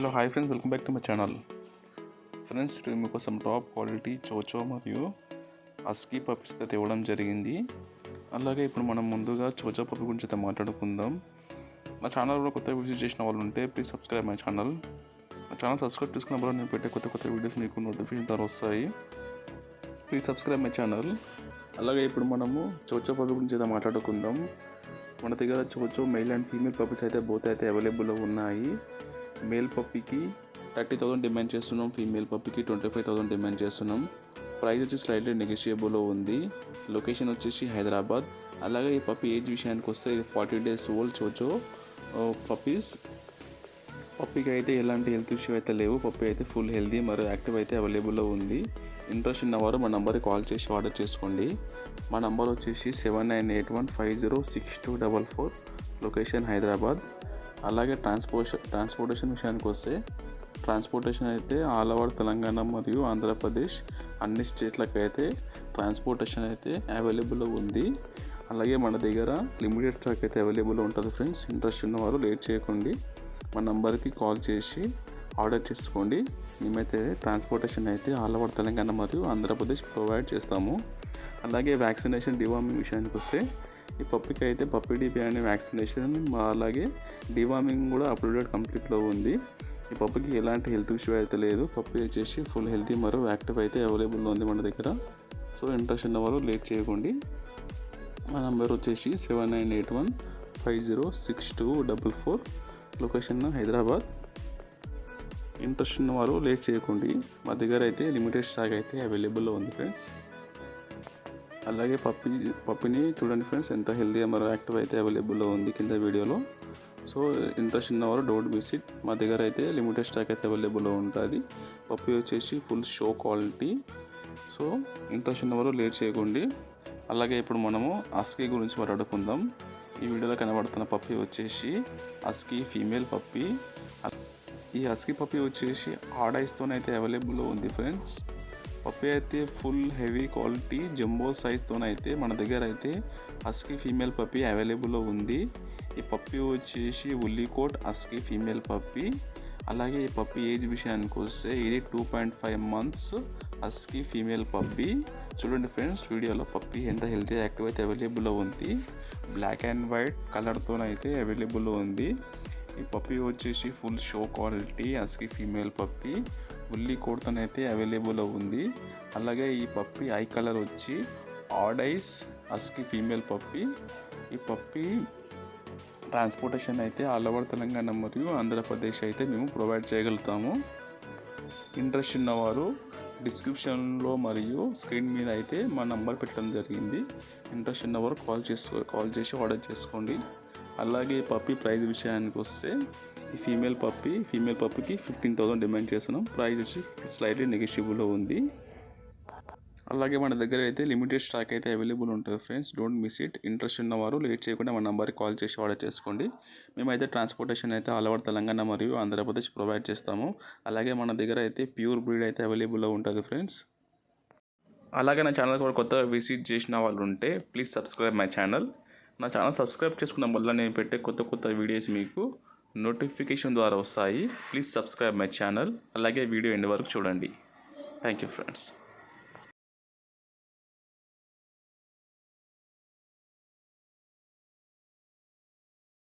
Hello hi friends welcome back to my channel. Friends ఈరోజు మీకోసం top quality chow chow మరియు husky puppies అయితే ఇవ్వడం జరిగింది. అలాగే ఇప్పుడు మనం ముందుగా చోచో పప్పి గురించి అయితే మాట్లాడుకుందాం. నా ఛానల్ కూడా కొత్త వీడియోస్ చేసిన వాళ్ళు ఉంటే ప్లీజ్ సబ్స్క్రైబ్ మై ఛానల్ నా ఛానల్ సబ్స్క్రైబ్ చేసుకున్నప్పుడు నేను పెట్టే కొత్త కొత్త వీడియోస్ మీకు నోటిఫికేషన్ ద్వారా వస్తాయి. ప్లీజ్ సబ్స్క్రైబ్ మై ఛానల్ అలాగే ఇప్పుడు మనము చోచో పప్పి గురించి అయితే మాట్లాడుకుందాం. మన దగ్గర chow chow male and female puppies అయితే బోత్ అయితే అవైలబుల్లో ఉన్నాయి. మేల్ పప్పీకి థర్టీ థౌసండ్ డిమాండ్ చేస్తున్నాం ఫీమేల్ పప్పీకి ట్వంటీ ఫైవ్ థౌసండ్ డిమాండ్ చేస్తున్నాం. ప్రైస్ వచ్చి స్లైట్లీ నెగోషియబుల్లో ఉంది. లొకేషన్ వచ్చేసి హైదరాబాద్. అలాగే ఈ పప్పీ ఏజ్ విషయానికి వస్తే ఇది forty days old chow chow puppies. పప్పీకి అయితే ఎలాంటి హెల్త్ ఇష్యూ అయితే లేవు. పప్పీ అయితే ఫుల్ హెల్దీ మరియు యాక్టివ్ అయితే అవైలబుల్లో ఉంది. ఇంట్రెస్ట్ ఉన్నవారు మా నెంబర్కి కాల్ చేసి ఆర్డర్ చేసుకోండి. మా నెంబర్ వచ్చేసి seven nine eight one five zero six two double four. Location Hyderabad. అలాగే ట్రాన్స్పోర్ట్ ట్రాన్స్పోర్టేషన్ విషయానికి వస్తే ట్రాన్స్పోర్టేషన్ అయితే ఆల్ ఓవర్ తెలంగాణ మరియు ఆంధ్రప్రదేశ్ అన్ని స్టేట్లకు అయితే ట్రాన్స్పోర్టేషన్ అయితే అవైలబుల్ ఉంది. అలాగే మన దగ్గర లిమిటెడ్ స్టాక్ అయితే అవైలబుల్ ఉంటుంది ఫ్రెండ్స్. ఇంట్రెస్ట్ ఉన్నవారు లేట్ చేయకండి. మా నంబర్కి కాల్ చేసి ఆర్డర్ చేసుకోండి. మేమైతే ట్రాన్స్పోర్టేషన్ అయితే ఆల్ ఓవర్ తెలంగాణ మరియు ఆంధ్రప్రదేశ్ ప్రొవైడ్ చేస్తాము. అలాగే వ్యాక్సినేషన్ డివార్మింగ్ విషయానికి వస్తే ఈ పప్పికి అయితే పప్పి డిపి అనే వ్యాక్సినేషన్ అలాగే డివామింగ్ కూడా అప్లోడెడ్ కంప్లీట్లో ఉంది. ఈ పప్పికి ఎలాంటి హెల్త్ ఇష్యూ అయితే లేదు. పప్పి వచ్చేసి ఫుల్ హెల్తీ మరియు యాక్టివ్ అయితే అవైలబుల్లో ఉంది మన దగ్గర. సో ఇంట్రెస్ట్ ఉన్నవారు లేట్ చేయకండి. మా నెంబర్ వచ్చేసి seven nine eight one five zero six two double four location Hyderabad. Interest ఉన్నవారు లేట్ చేయకండి. మా దగ్గర అయితే లిమిటెడ్ స్టాక్ అయితే అవైలబుల్లో ఉంది ఫ్రెండ్స్ అలాగే పప్పి పప్పిని చూడండి ఫ్రెండ్స్ ఎంత హెల్తీ మరియు యాక్టివ్ అయితే అవైలబుల్లో ఉంది కింద వీడియోలో. సో ఇంట్రెస్ట్ ఉన్నవారు డోంట్ విసిట్ మా దగ్గర అయితే లిమిటెడ్ స్టాక్ అయితే అవైలబుల్లో ఉంటుంది. పప్పి వచ్చేసి full show quality. So interest ఉన్నవారు లేట్ చేయకండి. అలాగే ఇప్పుడు మనము అస్కీ గురించి మాట్లాడుకుందాం. ఈ వీడియోలో కనబడుతున్న పప్పి వచ్చేసి అస్కీ ఫీమేల్ పప్పి. ఈ అస్కీ పప్పి వచ్చేసి ఆడైస్తోనైతే అవైలబుల్లో ఉంది ఫ్రెండ్స్. పప్పి అయితే ఫుల్ హెవీ క్వాలిటీ జంబో సైజ్తోనైతే మన దగ్గర అయితే అస్కి ఫీమేల్ పప్పి అవైలబుల్లో ఉంది. ఈ పప్పి వచ్చేసి ఉల్లికోట్ అస్కి ఫీమేల్ పప్పి అలాగే ఈ పప్పి ఏజ్ విషయానికి వస్తే ఇది two point five months అస్కి female puppy చూడండి ఫ్రెండ్స్ వీడియోలో పప్పి ఎంత హెల్తీ యాక్టివ్ అయితే అవైలబుల్లో ఉంది. బ్లాక్ అండ్ వైట్ కలర్తోనైతే అవైలబుల్లో ఉంది. ఈ పప్పి వచ్చేసి full show quality అస్కి female puppy ఉల్లి కోడ్తోనైతే అవైలబుల్ ఉంది. అలాగే ఈ పప్పి ఐ కలర్ వచ్చి ఆడ్ ఐస్ అస్కి ఫీమేల్ పప్పి. ఈ పప్పి ట్రాన్స్పోర్టేషన్ అయితే ఆల్ ఓవర్ తెలంగాణ మరియు ఆంధ్రప్రదేశ్ అయితే మేము ప్రొవైడ్ చేయగలుగుతాము. ఇంట్రెస్ట్ ఉన్నవారు డిస్క్రిప్షన్లో మరియు స్క్రీన్ మీద అయితే మా నంబర్ పెట్టడం జరిగింది. ఇంట్రెస్ట్ ఉన్నవారు కాల్ చేసుకో కాల్ చేసి ఆర్డర్ చేసుకోండి. అలాగే పప్పి ప్రైస్ విషయానికి వస్తే ఈ ఫీమేల్ పప్పి ఫీమేల్ పప్పికి ఫిఫ్టీన్ థౌసండ్ డిమాండ్ చేస్తున్నాం. ప్రైస్ వచ్చి స్లైట్లీ నెగిషియబుల్లో ఉంది. అలాగే మన దగ్గర అయితే లిమిటెడ్ స్టాక్ అయితే అవైలబుల్ ఉంటుంది friends don't miss it interest ఉన్నవారు లేట్ చేయకుండా మన నెంబర్కి కాల్ చేసి ఆర్డర్ చేసుకోండి. మేమైతే ట్రాన్స్పోర్టేషన్ అయితే ఆల్ ఓవర్ తెలంగాణ మరియు ఆంధ్రప్రదేశ్ ప్రొవైడ్ చేస్తాము. అలాగే మన దగ్గర అయితే ప్యూర్ బ్రీడ్ అయితే అవైలబుల్లో ఉంటుంది ఫ్రెండ్స్ అలాగే నా ఛానల్ కూడా కొత్తగా విజిట్ చేసిన వాళ్ళు ఉంటే ప్లీజ్ సబ్స్క్రైబ్ మై ఛానల్ నా ఛానల్ సబ్స్క్రైబ్ చేసుకున్న వల్ల నేను పెట్టే కొత్త కొత్త వీడియోస్ మీకు నోటిఫికేషన్ ద్వారా వస్తాయి. Please subscribe my channel. అలాగే వీడియో ఎండ్ వరకు చూడండి. Thank you friends